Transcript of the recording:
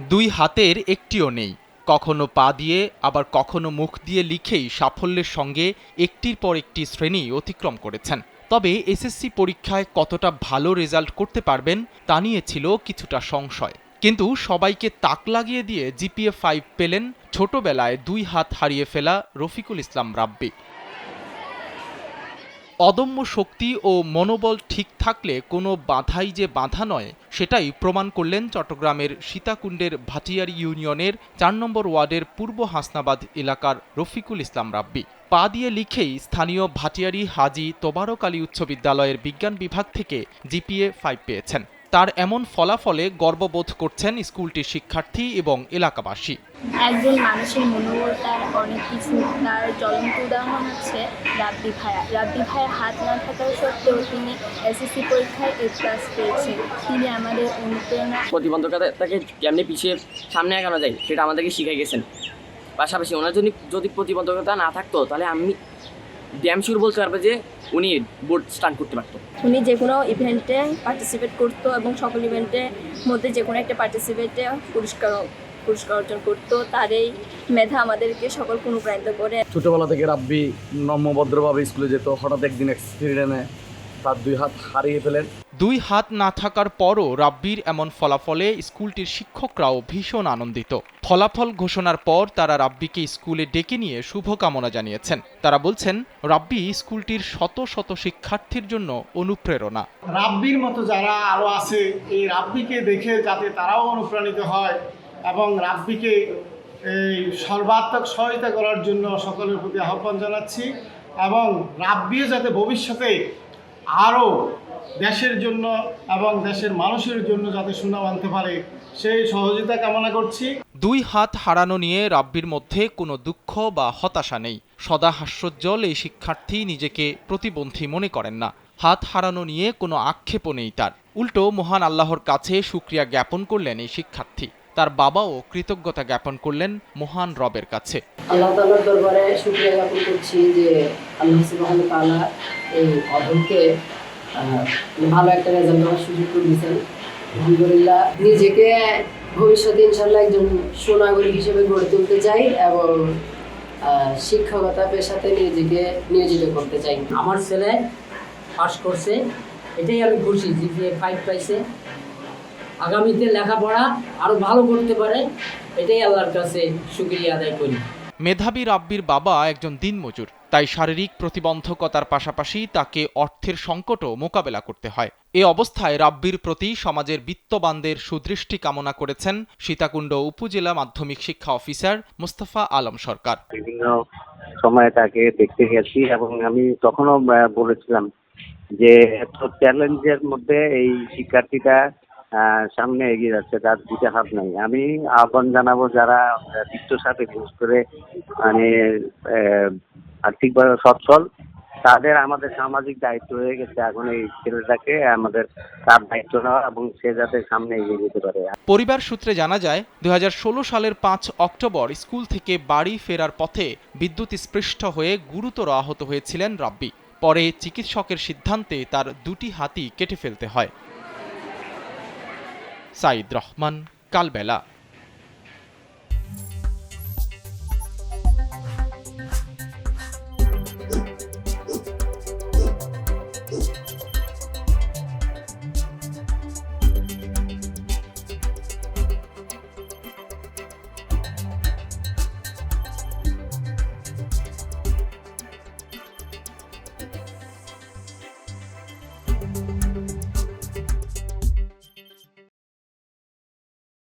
দুই হাতের একটিও নেই। কখনো পা দিয়ে, আবার কখনো মুখ দিয়ে লিখেই সাফল্যের সঙ্গে একটির পর একটি শ্রেণি অতিক্রম করেছেন। তবে এসএসসি পরীক্ষায় কতটা ভালো রেজাল্ট করতে পারবেন তা নিয়ে ছিল কিছুটা সংশয়। কিন্তু সবাইকে তাক লাগিয়ে দিয়ে জিপিএ ফাইভ পেলেন ছোটবেলায় দুই হাত হারিয়ে ফেলা রফিকুল ইসলাম রাব্বি। অদম্য শক্তি ও মনোবল ঠিক থাকলে কোনো বাধাই যে বাধা নয়, সেটাই প্রমাণ করলেন চট্টগ্রামের সীতাকুণ্ডের ভাটিয়ারি ইউনিয়নের চার নম্বর ওয়ার্ডের পূর্ব হাসনাবাদ এলাকার রফিকুল ইসলাম রাব্বি। পা দিয়ে লিখেই স্থানীয় ভাটিয়ারি হাজি তোবারক আলী উচ্চ বিদ্যালয়ের বিজ্ঞান বিভাগ থেকে জিপিএ ফাইভ পেয়েছেন। তার এমন ফলাফলে গর্ববোধ করছেন স্কুলটির শিক্ষার্থী এবং এলাকাবাসী। একজন মানুষের মনোবল তার অনেক কিছু তার জ্বলন্ত উদাহরণ হচ্ছে রাব্বি ভাইয়া রাব্বি ভাইয়া হাত না থাকার সত্ত্বেও তিনি এসএসসি পরীক্ষায় এ প্লাস পেয়েছেন। তিনি আমাদের অনুপ্রেরণা প্রতিবন্ধকতাকে কেমনি পিছিয়ে সামনে আগানো যায় সেটা আমাদেরকে শিখাই গেছেন। পাশাপাশি ওনার যদি যদি প্রতিবন্ধকতা না থাকতো তাহলে আমি ড্যাম শুরু বলতে পারবে যে উনি বোর্ড স্টান করতে পারত। উনি যে কোনো ইভেন্টে পার্টিসিপেট করতো এবং সকল ইভেন্টের মধ্যে যে কোনো একটা পার্টিসিপেটে পুরস্কার পুরস্কার অর্জন করতো তার এই মেধা আমাদেরকে সকল কোনো অনুপ্রাণিত করে। ছোটোবেলা থেকে রাব্বি নম্যভদ্রভাবে স্কুলে যেত হঠাৎ একদিন অ্যাক্সিডেন্টে তার দুই হাত হারিয়ে ফেলেন। দুই হাত না থাকার পরও রাব্বির এমন ফলাফলে স্কুলটির শিক্ষকরাও ভীষণ আনন্দিত। ফলাফল ঘোষণার পর তারা রাব্বিকে স্কুলে ডেকে নিয়ে শুভকামনা জানিয়েছেন। তারা বলছেন, রাব্বি স্কুলটির শত শত শিক্ষার্থীর জন্য অনুপ্রেরণা। রাব্বির মতো যারা আরও আছে, এই রাব্বিকে দেখে যাতে তারাও অনুপ্রাণিত হয় এবং রাব্বিকে এই সর্বাত্মক সহায়তা করার জন্য সকলের প্রতি আহ্বান জানাচ্ছি এবং রাব্বিও যাতে ভবিষ্যতে আরও দেশের জন্য এবং দেশের মানুষের জন্য যাতে সুনাম আনতে পারে সেই সহযোগিতা কামনা করছি। দুই হাত হারানো নিয়ে রাব্বির মধ্যে কোনো দুঃখ বা হতাশা নেই। সদা হাস্যোজ্জ্বল এই শিক্ষার্থী নিজেকে প্রতিবন্ধী মনে করেন না। হাত হারানো নিয়ে কোনো আক্ষেপও নেই তার। উল্টো মহান আল্লাহর কাছে সুক্রিয়া জ্ঞাপন করলেন এই শিক্ষার্থী। তার বাবাও কৃতজ্ঞতা জ্ঞাপন করলেন মহান রবের কাছে। আল্লাহ তালার দরবারে শুক্রিয়া জ্ঞাপন করছি যে আল্লাহ সুবাহ তালা এই অধমকে ভালো একটা রেজাল্ট দেওয়ার সুযোগ করে দিয়েছেন। আলহামদুলিল্লাহ, নিজেকে ভবিষ্যতে ইনশাল্লাহ একজন সুনাগরিক হিসেবে গড়ে তুলতে চাই এবং শিক্ষকতা পেশাতে নিজেকে নিয়োজিত করতে চাই। আমার ছেলে পাস করছে, এটাই আমি খুশি জিপিএ ফাইভ পাইছে। আগামীতে লেখাপড়া আরও ভালো করতে পারে, এটাই আল্লাহর কাছে শুক্রিয়া আদায় করি। মেধাবী রাব্বির বাবা একজন দিনমজুর, তাই শারীরিক প্রতিবন্ধকতার পাশাপাশি তাকে অর্থের সংকটও মোকাবেলা করতে হয়। এ অবস্থায় রাব্বির প্রতি সমাজের বিত্তবানদের সুদৃষ্টি কামনা করেছেন সীতাকুণ্ড উপজেলা মাধ্যমিক শিক্ষা অফিসার মোস্তফা আলম সরকার। বিভিন্ন সময় তাকে দেখতে গেছি এবং আমি তখনও বলেছিলাম যে এত চ্যালেঞ্জের মধ্যে এই শিক্ষার্থীটা সামনে এগিয়ে যাচ্ছে তার দুটো হাত নাই। আমি আহ্বান জানাব যারা আহ, বিত্তর সাথে বিশেষ করে মানে আর্থিকভাবে সচ্ছল তাদের আমাদের সামাজিক দায়িত্ব হয়ে গেছে এখন এই ছেলেটাকে আমাদের তার দায়িত্ব নেওয়া এবং সে যাতে সামনে এগিয়ে যেতে পারে। পরিবার সূত্রে জানা যায় দুই হাজার ষোলো সালের পাঁচ অক্টোবর স্কুল থেকে বাড়ি ফেরার পথে বিদ্যুৎ স্পৃষ্ট হয়ে গুরুতর আহত হয়েছিলেন রাব্বি। পরে চিকিৎসকের সিদ্ধান্তে তার দুটি হাতই কেটে ফেলতে হয়। সাইদ রহমান কালবেলা।